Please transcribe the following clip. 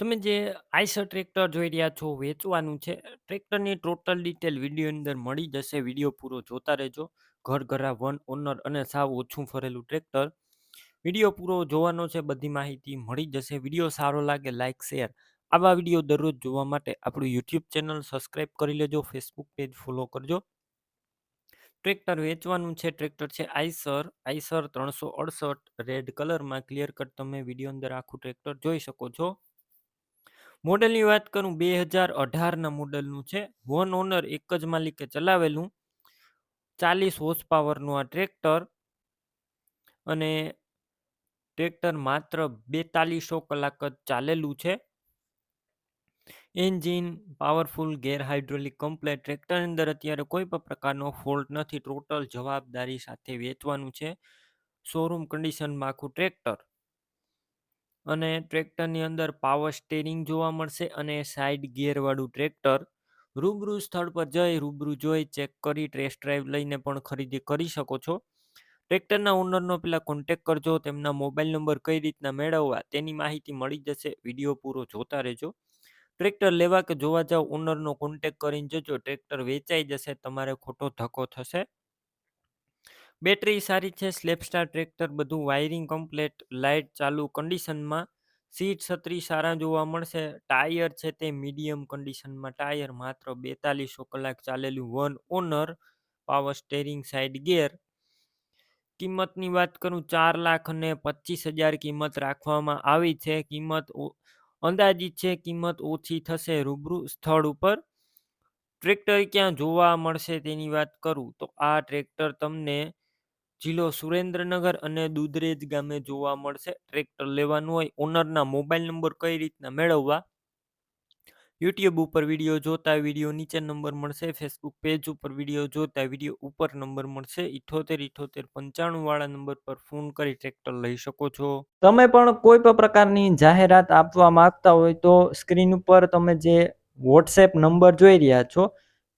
તમે જે Eicher tractor જોઈ રહ્યા છો, વેચવાનું છે, ટ્રેક્ટરની ટોટલ ડિટેલ વીડિયો અંદર મળી જશે. વીડિયો પૂરો જોતા રહેજો. ઘર ઘરા, વન ઓનર અને સાવ ઓછું ફરેલું ટ્રેક્ટર. વીડિયો પૂરો જોવાનો છે, બધી માહિતી મળી જશે. વીડિયો સારો લાગે લાઇક શેર. આવા વીડિયો દરરોજ જોવા માટે આપણું યુટ્યુબ ચેનલ સબસ્ક્રાઈબ કરી લેજો, ફેસબુક પેજ ફોલો કરજો. ટ્રેક્ટર વેચવાનું છે, ટ્રેક્ટર છે આઈસર. આઈસર ત્રણસો અડસઠ, રેડ કલરમાં, ક્લિયર કટ તમે વીડિયો અંદર આખું ટ્રેક્ટર જોઈ શકો છો. મોડેલની વાત કરું, બે હજાર અઢારના મોડલનું છે. વન ઓનર એક જ માલિકે ચલાવેલું. ચાલીસ હોર્સ પાવરનું આ ટ્રેક્ટર અને ટ્રેક્ટર માત્ર બેતાલીસો કલાક જ ચાલેલું છે. Engine powerful, gear hydraulic, complete. ટ્રેક્ટરની અંદર અત્યારે કોઈ પણ પ્રકારનો ફોલ્ટ નથી. ટોટલ જવાબદારી સાથે વેચવાનું છે. શોરૂમ કન્ડિશનમાં આખું ટ્રેક્ટર. અને ટ્રેક્ટરની અંદર પાવર સ્ટેરિંગ જોવા મળશે અને સાઈડ ગિયરવાળું ટ્રેક્ટર રૂબરૂ સ્થળ પર જઈ રૂબરૂ જોઈ ચેક કરી ટેસ્ટ ડ્રાઈવ લઈને પણ ખરીદી કરી શકો છો. ટ્રેક્ટરના ઓનરનો પહેલાં કોન્ટેક કરજો, તેમના મોબાઈલ નંબર કઈ રીતના મેળવવા તેની માહિતી મળી જશે. વીડિયો પૂરો જોતા રહેજો. ટ્રેક્ટર લેવા કે જોવા જાવ ઓનરનો કોન્ટેક કરીને જજો. ટ્રેક્ટર વેચાઈ જશે, તમારે ખોટો ધક્કો થશે. બેટરી સારી છે સ્લેપસ્ટાર ટ્રેક્ટર બધું વાયરિંગ કમ્પ્લેટ લાઇટ ચાલુ કન્ડિશનમાં સીટ છત્રી સારા જોવા મળશે, ટાયર છે તે મીડિયમ કન્ડિશનમાં ટાયર માત્ર બેતાલીસો કલાક ચાલેલું one owner power steering side gear કિંમતની વાત કરું, ચાર લાખ અને પચીસ હજાર કિંમત રાખવામાં આવી છે, કિંમત અંદાજિત છે કિંમત ઓછી થશે, રૂબરૂ સ્થળ ઉપર. ટ્રેક્ટર ક્યાં જોવા મળશે તેની વાત કરું, તો આ ટ્રેક્ટર તમને જિલ્લો સુરેન્દ્રનગર અને દુધરેજ ગામે જોવા મળશે. ટ્રેક્ટર લેવાનું હોય, ઓનરના મોબાઈલ નંબર કઈ રીતના મેળવવા? યુટ્યુબ ઉપર વીડિયો જોતા વીડિયો નીચે નંબર મળશે. ફેસબુક પેજ ઉપર વીડિયો જોતા વીડિયો ઉપર નંબર મળશે. ઇઠોતેર ઇઠોતેર, પંચાણું વાળા નંબર પર ફોન કરી ટ્રેક્ટર લઈ શકો છો. તમે પણ કોઈ પણ પ્રકારની જાહેરાત આપવા માંગતા હોય તો સ્ક્રીન ઉપર તમે જે વોટ્સએપ નંબર જોઈ રહ્યા છો